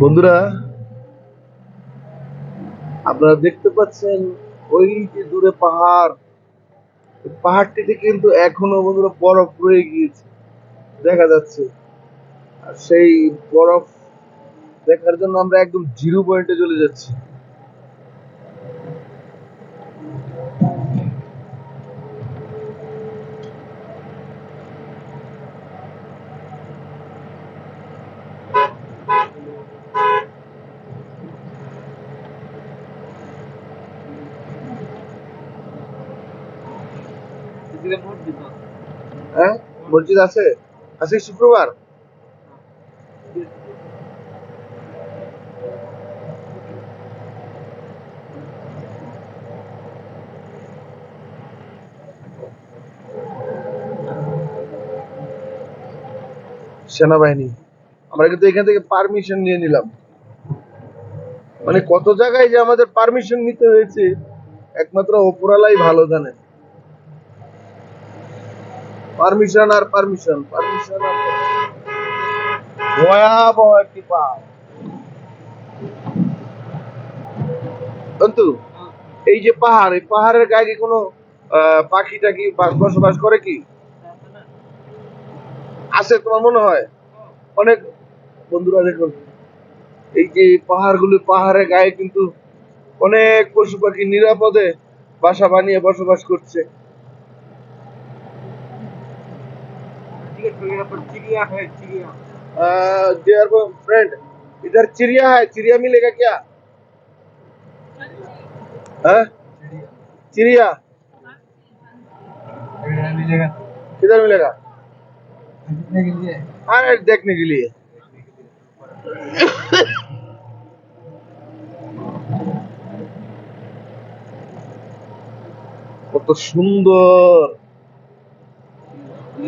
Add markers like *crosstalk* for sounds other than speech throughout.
বন্ধুরা, আপনারা দেখতে পাচ্ছেন ওই যে দূরে পাহাড়। পাহাড়টিতে কিন্তু এখনও বন্ধুরা বরফ রয়ে গিয়েছে, দেখা যাচ্ছে। আর সেই বরফ দেখার জন্য আমরা একদম জিরো পয়েন্টে চলে যাচ্ছি। হ্যাঁ? মসজিদ আছে? আজকে শুক্রবার? সেনাবাহিনী। আমরা কিন্তু এখান থেকে পারমিশন নিয়ে নিলাম। মানে কত জায়গায় যে আমাদের পারমিশন নিতে হয়েছে, একমাত্র ওপরালাই ভালো জানে। পারমিশন আর পারমিশন পারমিশন আর ভয়াবহ একটি অন্তু এই যে পাহাড়, এই পাহাড়ের গায়ে কি কোনো পাখি টাকি বসবাস করে কি? আছে তোমার মনে হয়? অনেক বন্ধুরা দেখুন এই যে পাহাড়গুলি, পাহাড়ের গায়ে কিন্তু অনেক পশু পাখি নিরাপদে বাসা বানিয়ে বসবাস করছে। चिड़िया है चिड़िया डियर फ्रेंड इधर चिड़िया है चिड़िया मिलेगा क्या हाँ चिड़िया मिलेगा किधर मिलेगा देखने के लिए हाँ देखने के लिए *laughs* কত সুন্দর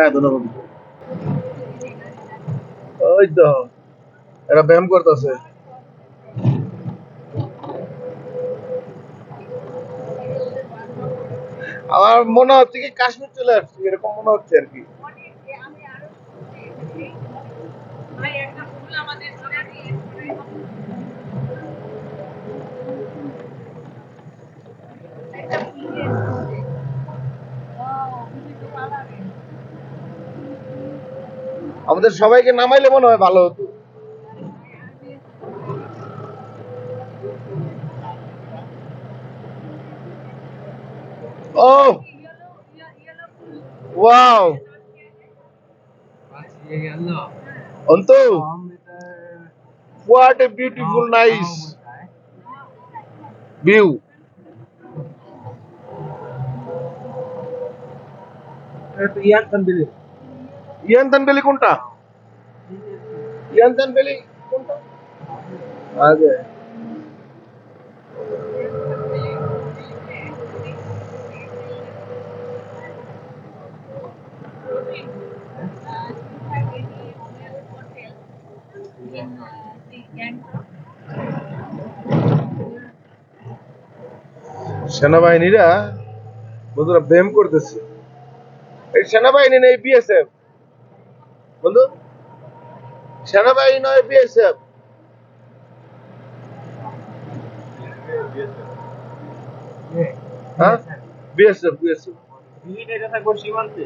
হ্যাঁ ধন্যবাদ। ওই তো, এরা ব্যায়াম করতেছে। আমার মনে হচ্ছে কি কাশ্মীর চলে আসছি, এরকম মনে হচ্ছে আর কি। আমাদের আমাদের সবাইকে নামাইলে মনে হয় ভালো হতো। ও! Wow! Antu! What a beautiful nice view year condition तंबिली ইয়ান্তান বেলি কোনটা ইয়ান্তান বেলি কোনটা আগে সেনাবাহিনীরা বন্ধুরা ব্যায়াম করতেছে এই সেনাবাহিনী নেই বিএসএফ বন্ধু সেনাবাহিনী নয় বিএসএফ হ্যাঁ। বিএসএফ বিএসএফ বিএসএফ করছি সীমান্তে।